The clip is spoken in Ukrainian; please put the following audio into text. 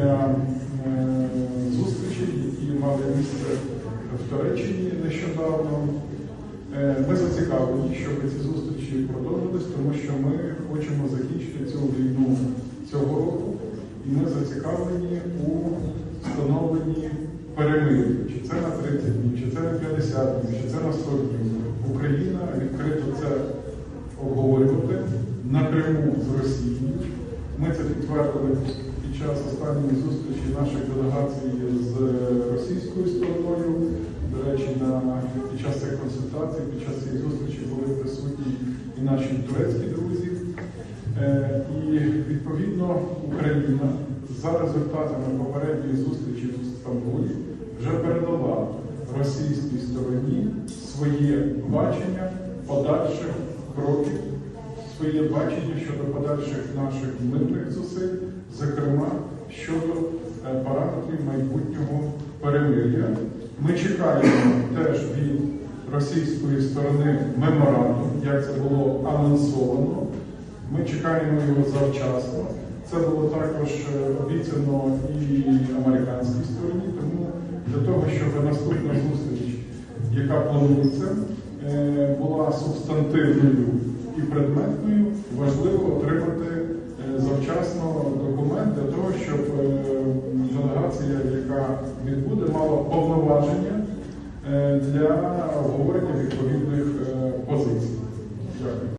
продовження е, зустрічей, які мали місце в Туреччині нещодавно. Е, Ми зацікавлені, щоб ці зустрічі продовжились, тому що ми хочемо закінчити цю війну цього року, і ми зацікавлені у встановленні перемир'я. Чи це на 30 днів, чи це на 50 днів, чи це на 100 днів. Україна відкрито це обговорювати напряму з Росією. Ми це підтвердили час останньої зустрічі наших делегацій з російською стороною. До речі, на, під час цих консультацій, під час цієї зустрічі були присутні і наші турецькі друзі. Е, І відповідно Україна за результатами попередньої зустрічі в Стамбулі вже передала російській стороні своє бачення подальших кроків, своє бачення щодо подальших наших мирних зусиль, зокрема щодо е, параметрів майбутнього перемир'я. Ми чекаємо теж від російської сторони меморандум, як це було анонсовано. Ми чекаємо його завчасно. Це було також е, обіцяно і американській стороні, тому для того, щоб наступна зустріч, яка планується, е, була субстантивною предметною, важливо отримати е, завчасно документ для того, щоб е, делегація, яка відбуде, мала повноваження е, для обговорення відповідних.